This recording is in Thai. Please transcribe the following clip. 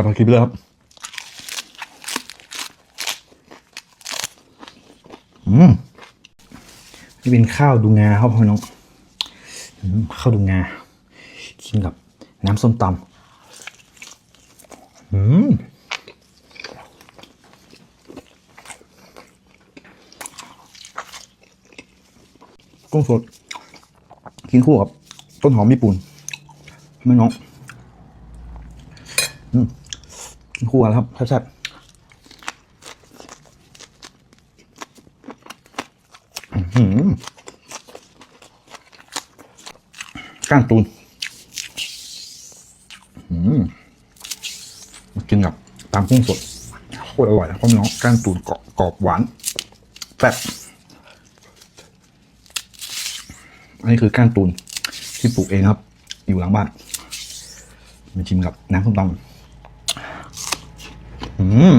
ลับมากิปเลยครับ อืม นี่เป็นข้าวดูงาครับพี่น้องข้าวดูงา กินกับน้ำส้มตำอืมกุ้งสด กินคู่กับต้นหอมญี่ปุ่นไม่น้อง อืม คู่กันแล้วครับแซ่บๆอื้อหือก้างตูนอืมมากินกับตามกุ้งสดโคตรอร่อยนะพ่อน้องก้างตูนกรอบกรอบหวานแซ่บอันนี้คือก้างตูนที่ปลูกเองครับ อยู่หลังบ้านมาชิมกับน้ำส้มตำ อืม